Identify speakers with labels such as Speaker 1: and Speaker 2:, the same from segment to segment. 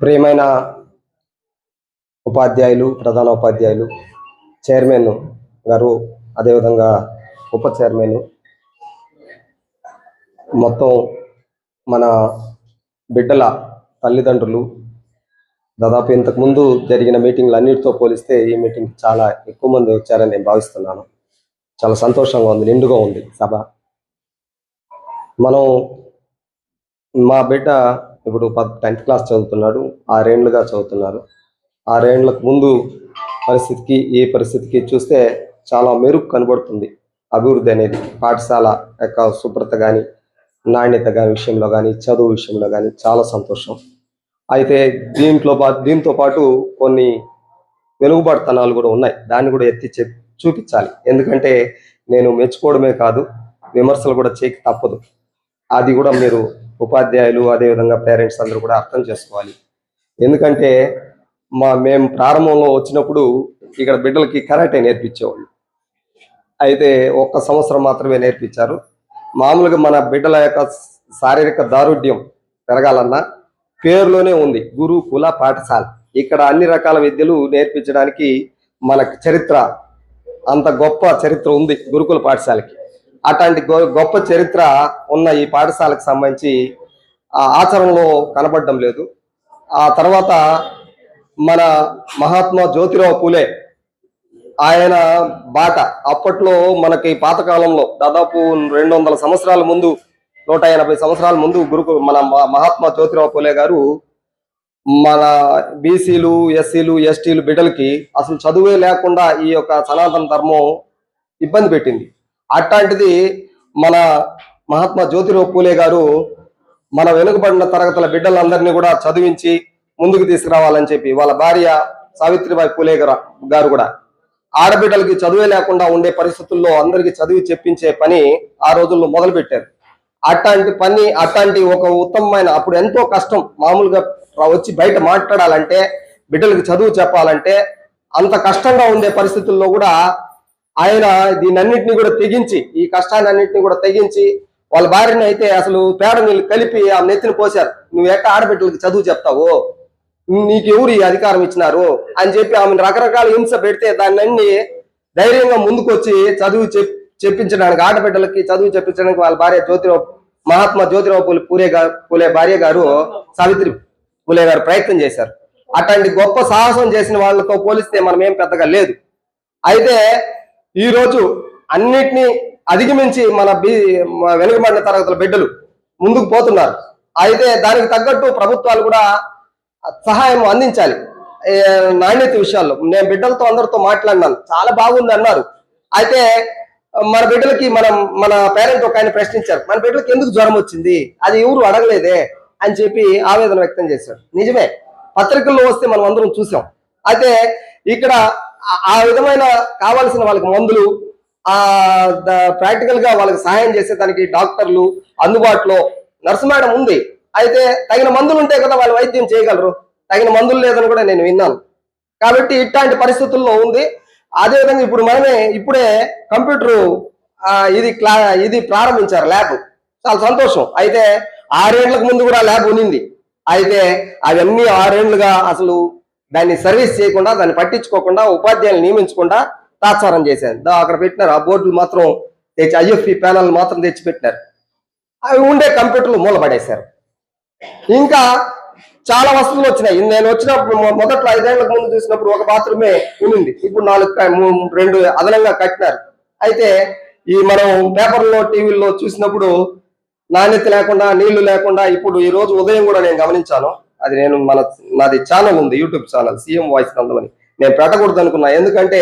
Speaker 1: ప్రియమైన ఉపాధ్యాయులు ప్రధాన ఉపాధ్యాయులు చైర్మన్ గారు అదేవిధంగా ఉప చైర్మన్. మొత్తం మన బిడ్డల తల్లిదండ్రులు దాదాపు ఇంతకు ముందు జరిగిన మీటింగ్లు అన్నిటితో పోలిస్తే ఈ మీటింగ్ చాలా ఎక్కువ మంది వచ్చారని నేను భావిస్తున్నాను. చాలా సంతోషంగా ఉంది నిండుగా ఉంది సభ. మనం మా బిడ్డ ఇప్పుడు టెన్త్ క్లాస్ చదువుతున్నాడు ఆరేండ్లుగా చదువుతున్నారు. ఆరేండ్లకు ముందు పరిస్థితికి ఈ పరిస్థితికి చూస్తే చాలా మెరుగు కనబడుతుంది. అభివృద్ధి అనేది పాఠశాల యొక్క శుభ్రత కానీ నాణ్యత కానీ విషయంలో కానీ చదువు విషయంలో కానీ చాలా సంతోషం. అయితే దీంట్లో పా- దీంతో పాటు కొన్ని వెలుగుబాటుతనాలు కూడా ఉన్నాయి. దాన్ని కూడా ఎత్తి చెప్ చూపించాలి. ఎందుకంటే నేను మెచ్చుకోవడమే కాదు విమర్శలు కూడా చేయక తప్పదు. అది కూడా మీరు ఉపాధ్యాయులు అదేవిధంగా పేరెంట్స్ అందరూ కూడా అర్థం చేసుకోవాలి. ఎందుకంటే మా మేము ప్రారంభంలో వచ్చినప్పుడు ఇక్కడ బిడ్డలకి కరాటే నేర్పించేవాళ్ళు. అయితే ఒక్క సంవత్సరం మాత్రమే నేర్పించారు. మామూలుగా మన బిడ్డల యొక్క శారీరక దారుఢ్యం పెరగాలన్నా పేరులోనే ఉంది గురుకుల పాఠశాల. ఇక్కడ అన్ని రకాల విద్యలు నేర్పించడానికి మనకు చరిత్ర అంత గొప్ప చరిత్ర ఉంది గురుకుల పాఠశాలకి. అట్లాంటి గొ- గొప్ప చరిత్ర ఉన్న ఈ పాఠశాలకు సంబంధించి ఆ ఆచరణలో కనబడడం లేదు. ఆ తర్వాత మన మహాత్మా జ్యోతిరావు పూలే ఆయన బాట అప్పట్లో మనకి పాతకాలంలో దాదాపు రెండు వందల సంవత్సరాల ముందు నూట ఎనభై సంవత్సరాల ముందు గురుకు మన మహాత్మా జ్యోతిరావు పూలే గారు మన బీసీలు ఎస్సీలు ఎస్టీలు బిడ్డలకి అసలు చదువే లేకుండా ఈ యొక్క సనాతన ధర్మం ఇబ్బంది పెట్టింది. అట్లాంటిది మన మహాత్మా జ్యోతిరావు పూలే గారు మన వెనుకబడిన తరగతుల బిడ్డలందరినీ కూడా చదివించి ముందుకు తీసుకురావాలని చెప్పి వాళ్ళ భార్య సావిత్రిబాయి పూలే గారు గారు కూడా. ఆడబిడ్డలకి చదువే లేకుండా ఉండే పరిస్థితుల్లో అందరికీ చదివి చెప్పించే పని ఆ రోజుల్లో మొదలుపెట్టారు. అట్లాంటి పని అట్లాంటి ఒక ఉత్తమమైన అప్పుడు ఎంతో కష్టం మామూలుగా వచ్చి బయట మాట్లాడాలంటే బిడ్డలకి చదువు చెప్పాలంటే అంత కష్టంగా ఉండే పరిస్థితుల్లో కూడా ఆయన దీనన్నిటిని కూడా తెగించి ఈ కష్టాన్ని అన్నింటినీ కూడా తెగించి వాళ్ళ భార్యని అయితే అసలు పేడ నీళ్ళు కలిపి ఆ నెత్తిని పోశారు. నువ్వు ఎట్ట ఆడబిడ్డలకి చదువు చెప్తావు? నీకు ఎవరు ఈ అధికారం ఇచ్చినారు? అని చెప్పి ఆమెను రకరకాల హింస పెడితే దాన్ని అన్ని ధైర్యంగా ముందుకొచ్చి చదువు చెప్ చెప్పించడానికి ఆడబిడ్డలకి చదువు చెప్పించడానికి వాళ్ళ భార్య జ్యోతిరావు మహాత్మా జ్యోతిరావు పూలే గారు పూలే భార్య గారు సావిత్రి పూలే గారు ప్రయత్నం చేశారు. అట్లాంటి గొప్ప సాహసం చేసిన వాళ్ళతో పోలిస్తే మనం ఏం పెద్దగా లేదు. అయితే ఈరోజు అన్నిటినీ అధిగమించి మన బి వెనుకబడిన తరగతుల బిడ్డలు ముందుకు పోతున్నారు. అయితే దానికి తగ్గట్టు ప్రభుత్వాలు కూడా సహాయం అందించాలి. నాణ్యత విషయాల్లో. నేను బిడ్డలతో అందరితో మాట్లాడినాను. చాలా బాగుంది అన్నారు. అయితే మన బిడ్డలకి మనం మన పేరెంట్ ఒక ఆయన ప్రశ్నించారు. మన బిడ్డలకి ఎందుకు జ్వరం వచ్చింది? అది ఎవరు అడగలేదే అని చెప్పి ఆవేదన వ్యక్తం చేశారు. నిజమే. పత్రికల్లో వస్తే మనం అందరం చూసాం. అయితే ఇక్కడ ఆ- విధమైన కావాల్సిన వాళ్ళకి మందులు ఆ ప్రాక్టికల్గా వాళ్ళకి సహాయం చేసేదానికి డాక్టర్లు అందుబాటులో నర్సు మేడం ఉంది. అయితే తగిన మందులు ఉంటే కదా వాళ్ళు వైద్యం చేయగలరు. తగిన మందులు లేదని కూడా నేను విన్నాను. కాబట్టి ఇట్లాంటి పరిస్థితుల్లో ఉంది. అదేవిధంగా ఇప్పుడు మనమే ఇప్పుడే కంప్యూటర్ ఇది క్లా ఇది ప్రారంభించారు ల్యాబ్. చాలా సంతోషం. అయితే ఆరేళ్ళకు ముందు కూడా ల్యాబ్ ఉన్నింది. అయితే అవన్నీ ఆరేళ్ళుగా అసలు దాన్ని సర్వీస్ చేయకుండా దాన్ని పట్టించుకోకుండా ఉపాధ్యాయులు నియమించకుండా తాత్సారం చేశారు. దా అక్కడ పెట్టినారు. ఆ బోర్డులు మాత్రం తెచ్చి ఐఎఫ్పి ప్యానల్ మాత్రం తెచ్చి పెట్టినారు. అవి ఉండే కంప్యూటర్లు మూలపడేశారు. ఇంకా చాలా వస్తువులు వచ్చినాయి. నేను వచ్చినప్పుడు మొదట్లో ఐదేళ్ళకు ముందు చూసినప్పుడు ఒక బాత్రూమే ఉంది ఇప్పుడు నాలుగు రెండు అదనంగా కట్టినారు. అయితే ఈ మనం పేపర్లో టీవీల్లో చూసినప్పుడు నాణ్యత లేకుండా నీళ్ళు లేకుండా ఇప్పుడు ఈ రోజు ఉదయం కూడా నేను గమనించాను. అది నేను మన నాది ఛానల్ ఉంది యూట్యూబ్ ఛానల్ సీఎం వాయిస్ నందమని నేను పెట్టకూడదు అనుకున్నా ఎందుకంటే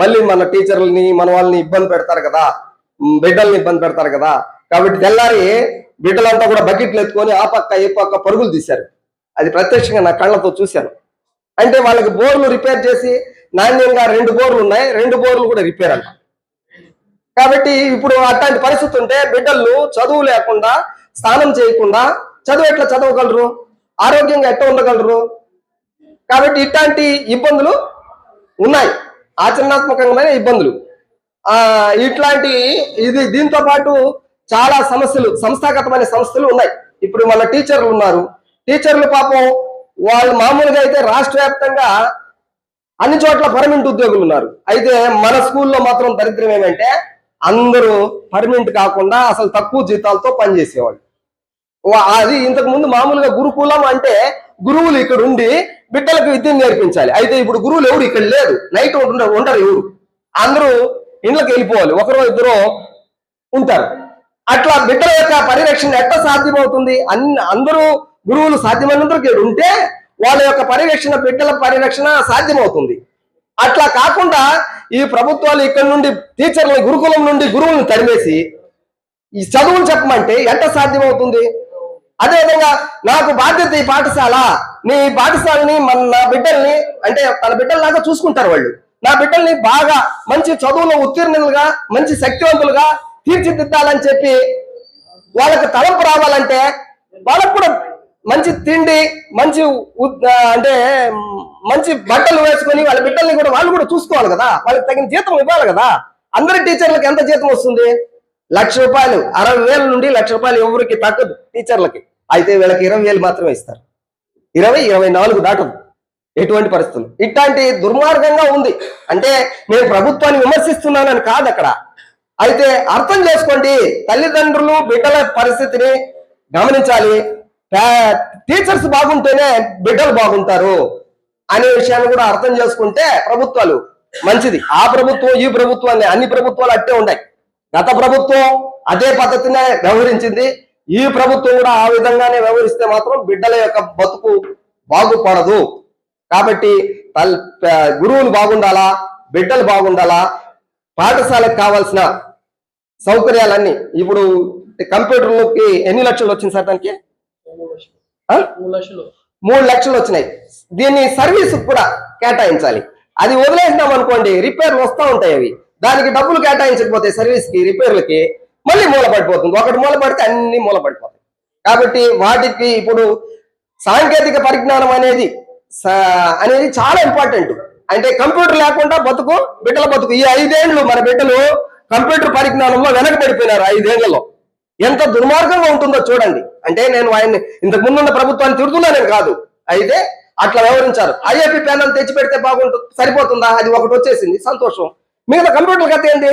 Speaker 1: మళ్ళీ మన టీచర్లని మన వాళ్ళని ఇబ్బంది పెడతారు కదా బిడ్డల్ని ఇబ్బంది పెడతారు కదా. కాబట్టి తెల్లారి బిడ్డలంతా కూడా బకెట్లు ఎత్తుకొని ఆ పక్క ఈ పక్క పరుగులు తీశారు. అది ప్రత్యక్షంగా నా కళ్ళతో చూశాను. అంటే వాళ్ళకి బోర్లు రిపేర్ చేసి నాణ్యంగా రెండు బోర్లు ఉన్నాయి రెండు బోర్లు కూడా రిపేర్ అంట కాబట్టి ఇప్పుడు అట్లాంటి పరిస్థితి ఉంటే బిడ్డలు చదువు లేకుండా స్నానం చేయకుండా చదువు ఎట్లా చదవగలరు? ఆరోగ్యంగా ఎట్ట ఉండగలరు? కాబట్టి ఇట్లాంటి ఇబ్బందులు ఉన్నాయి. ఆచరణాత్మకమైన ఇబ్బందులు. ఇట్లాంటి ఇది దీంతో పాటు చాలా సమస్యలు సంస్థాగతమైన సమస్యలు ఉన్నాయి. ఇప్పుడు మన టీచర్లు ఉన్నారు. టీచర్లు పాపం వాళ్ళు మామూలుగా అయితే రాష్ట్ర వ్యాప్తంగా అన్ని చోట్ల పర్మనెంట్ ఉద్యోగులు ఉన్నారు. అయితే మన స్కూల్లో మాత్రం దరిద్రం ఏమంటే అందరూ పర్మనెంట్ కాకుండా అసలు తక్కువ జీతాలతో పనిచేసేవాళ్ళు. అది ఇంతకు ముందు మామూలుగా గురుకులం అంటే గురువులు ఇక్కడ ఉండి బిడ్డలకు విద్యను నేర్పించాలి. అయితే ఇప్పుడు గురువులు ఎవరు? ఇక్కడ లేరు. నైట్ ఉండరు ఉండరు ఎవరు? అందరూ ఇండ్లకు వెళ్ళిపోవాలి. ఒకరో ఇద్దరు ఉంటారు. అట్లా బిడ్డల యొక్క పరిరక్షణ ఎట్లా సాధ్యమవుతుంది? అన్ని అందరూ గురువులు సాధ్యమైనంతరకు ఇక్కడ ఉంటే వాళ్ళ యొక్క పరిరక్షణ బిడ్డల పరిరక్షణ సాధ్యమవుతుంది. అట్లా కాకుండా ఈ ప్రభుత్వాలు ఇక్కడ నుండి టీచర్లని గురుకులం నుండి గురువులను తరిమేసి ఈ చదువులు చెప్పమంటే ఎట్ట సాధ్యమవుతుంది? అదేవిధంగా నాకు బాధ్యత ఈ పాఠశాల నీ పాఠశాలని మన నా బిడ్డల్ని అంటే తన బిడ్డల్లాగా చూసుకుంటారు వాళ్ళు. నా బిడ్డల్ని బాగా మంచి చదువులో ఉత్తీర్ణులుగా మంచి శక్తివంతులుగా తీర్చిదిద్దాలని చెప్పి వాళ్ళకి తలంపు రావాలంటే వాళ్ళకు కూడా మంచి తిండి మంచి అంటే మంచి బట్టలు వేసుకొని వాళ్ళ బిడ్డల్ని కూడా వాళ్ళు కూడా చూసుకోవాలి కదా. వాళ్ళకి తగిన జీతం ఇవ్వాలి కదా. అందరి టీచర్లకు ఎంత జీతం వస్తుంది? లక్ష రూపాయలు. అరవై వేల నుండి లక్ష రూపాయలు ఎవరికి తగ్గదు టీచర్లకి. అయితే వీళ్ళకి ఇరవై వేలు మాత్రమే ఇస్తారు. ఇరవై ఇరవై నాలుగు దాటదు ఎటువంటి పరిస్థితులు? ఇట్లాంటి దుర్మార్గంగా ఉంది. అంటే నేను ప్రభుత్వాన్ని విమర్శిస్తున్నానని కాదు అక్కడ. అయితే అర్థం చేసుకోండి తల్లిదండ్రులు బిడ్డల పరిస్థితిని గమనించాలి. టీచర్స్ బాగుంటేనే బిడ్డలు బాగుంటారు అనే విషయాన్ని కూడా అర్థం చేసుకుంటే ప్రభుత్వాలు మంచిది. ఆ ప్రభుత్వం ఈ ప్రభుత్వం అన్ని ప్రభుత్వాలు అట్టే ఉన్నాయి. గత ప్రభుత్వం అదే పద్ధతినే వ్యవహరించింది. ఈ ప్రభుత్వం కూడా ఆ విధంగానే వ్యవహరిస్తే మాత్రం బిడ్డల యొక్క బతుకు బాగుపడదు. కాబట్టి గురువులు బాగుండాలా బిడ్డలు బాగుండాలా పాఠశాలకు కావాల్సిన సౌకర్యాలన్నీ ఇప్పుడు కంప్యూటర్లకి ఎన్ని లక్షలు వచ్చింది సార్ దానికి?
Speaker 2: మూడు లక్షలు.
Speaker 1: వచ్చినాయి. దీన్ని సర్వీస్ కూడా కేటాయించాలి. అది వదిలేసినాం అనుకోండి రిపేర్లు వస్తూ ఉంటాయి అవి. దానికి డబ్బులు కేటాయించకపోతే సర్వీస్కి రిపేర్లకి మళ్ళీ మూల పడిపోతుంది ఒకటి మూల పడితే అన్ని మూల పడిపోతాయి కాబట్టి వాటికి ఇప్పుడు సాంకేతిక పరిజ్ఞానం అనేది అనేది చాలా ఇంపార్టెంట్. అంటే కంప్యూటర్ లేకుండా బతుకు బిడ్డల బతుకు. ఈ ఐదేళ్ళు మన బిడ్డలు కంప్యూటర్ పరిజ్ఞానంలో వెనకబడిపోయినారు ఐదేళ్ళలో ఎంత దుర్మార్గంగా ఉంటుందో చూడండి. అంటే నేను ఆయన్ని ఇంతకు ముందున్న ప్రభుత్వాన్ని తిడుతున్నాను కాదు. అయితే అట్లా వ్యవహరించారు. ఐఏపీ ప్యానల్ తెచ్చి పెడితే బాగుంటుంది సరిపోతుందా? అది ఒకటి వచ్చేసింది. సంతోషం. మిగతా కంప్యూటర్ కథ ఏంటి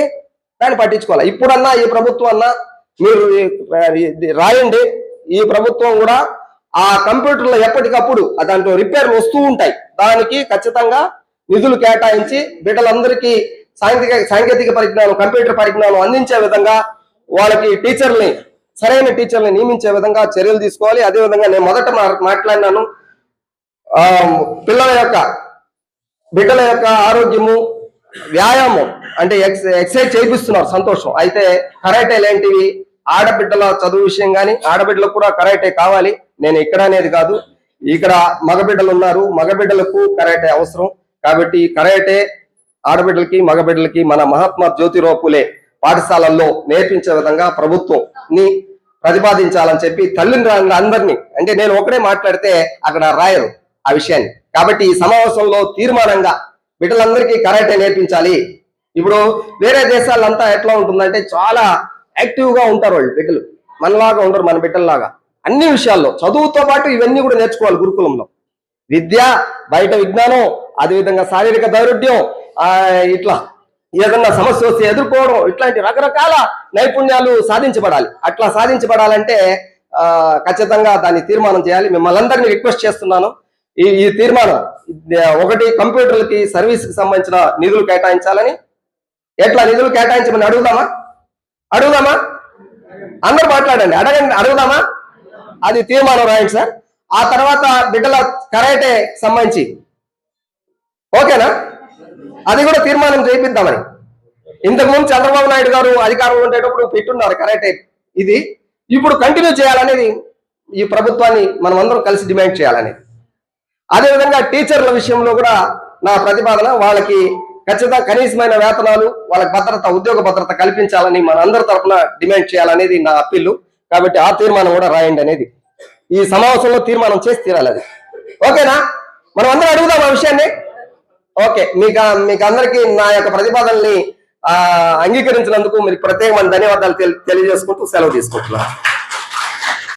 Speaker 1: దాన్ని పట్టించుకోవాలి. ఇప్పుడన్నా ఈ ప్రభుత్వం అన్నా మీరు రాయండి. ఈ ప్రభుత్వం కూడా ఆ కంప్యూటర్లో ఎప్పటికప్పుడు దాంట్లో రిపేర్లు వస్తూ ఉంటాయి. దానికి ఖచ్చితంగా నిధులు కేటాయించి బిడ్డలందరికీ సాంకేతిక సాంకేతిక పరిజ్ఞానం కంప్యూటర్ పరిజ్ఞానం అందించే విధంగా వాళ్ళకి టీచర్ని సరైన టీచర్ని నియమించే విధంగా చర్యలు తీసుకోవాలి. అదే విధంగా నేను మొదట మా- మాట్లాడినాను పిల్లల యొక్క బిడ్డల యొక్క ఆరోగ్యము వ్యాయామం అంటే ఎక్స్ ఎక్సైజ్ చేయిస్తున్నారు సంతోషం. అయితే కరాటే లాంటివి ఆడబిడ్డల చదువు విషయం కానీ ఆడబిడ్డలకు కూడా కరాటే కావాలి. నేను ఇక్కడ అనేది కాదు. ఇక్కడ మగబిడ్డలు ఉన్నారు. మగబిడ్డలకు కరాటే అవసరం. కాబట్టి కరాటే ఆడబిడ్డలకి మగబిడ్డలకి మన మహాత్మా జ్యోతిరావు పాఠశాలల్లో నేర్పించే విధంగా ప్రభుత్వం ని ప్రతిపాదించాలని చెప్పి తల్లిదండ్రులు అందరినీ అంటే నేను ఒకడే మాట్లాడితే అక్కడ రాయరు ఆ విషయాన్ని. కాబట్టి ఈ సమావేశంలో తీర్మానంగా బిడ్డలందరికీ కరాటే నేర్పించాలి. ఇప్పుడు వేరే దేశాలంతా ఎట్లా ఉంటుందంటే చాలా యాక్టివ్గా ఉంటారు వాళ్ళు బిడ్డలు. మనలాగా ఉండరు మన బిడ్డల్లాగా. అన్ని విషయాల్లో చదువుతో పాటు ఇవన్నీ కూడా నేర్చుకోవాలి గురుకులంలో. విద్య బయట విజ్ఞానం అదేవిధంగా శారీరక దౌర్ఢ్యం ఇట్లా ఏదన్నా సమస్య వస్తే ఎదుర్కోవడం ఇట్లాంటి రకరకాల నైపుణ్యాలు సాధించబడాలి. అట్లా సాధించబడాలంటే ఖచ్చితంగా దాన్ని తీర్మానం చేయాలి. మిమ్మల్ని అందరినీ రిక్వెస్ట్ చేస్తున్నాను. ఈ ఈ తీర్మానం ఒకటి కంప్యూటర్లకి సర్వీస్కి సంబంధించిన నిధులు కేటాయించాలని ఎట్లా నిధులు కేటాయించమని అడుగుదామా? అడుగుదామా? అందరూ మాట్లాడండి. అడగండి అడుగుదామా? అది తీర్మానం రాయండి సార్. ఆ తర్వాత బిడ్డల కరాటే సంబంధించి. ఓకేనా? అది కూడా తీర్మానం చేయిద్దామని. ఇంతకుముందు చంద్రబాబు నాయుడు గారు అధికారంలో ఉండేటప్పుడు పెట్టున్నారు కరాటే. ఇది ఇప్పుడు కంటిన్యూ చేయాలనేది ఈ ప్రభుత్వాన్ని మనం అందరం కలిసి డిమాండ్ చేయాలనేది. అదేవిధంగా టీచర్ల విషయంలో కూడా నా ప్రతిపాదన వాళ్ళకి ఖచ్చితంగా కనీసమైన వేతనాలు వాళ్ళకి భద్రత ఉద్యోగ భద్రత కల్పించాలని మన అందరి తరఫున డిమాండ్ చేయాలనేది నా అప్పీలు. కాబట్టి ఆ తీర్మానం కూడా రాయండి అనేది. ఈ సమావేశంలో తీర్మానం చేసి తీరాలి అది. ఓకేనా? మనం అందరం అడుగుదాం ఆ విషయాన్ని? ఓకే మీకు మీకు అందరికీ నా యొక్క ప్రతిపాదనని ఆ, అంగీకరించినందుకు మీకు ప్రత్యేకమైన ధన్యవాదాలు తెలి- తెలియజేసుకుంటూ సెలవు తీసుకుంటున్నాను.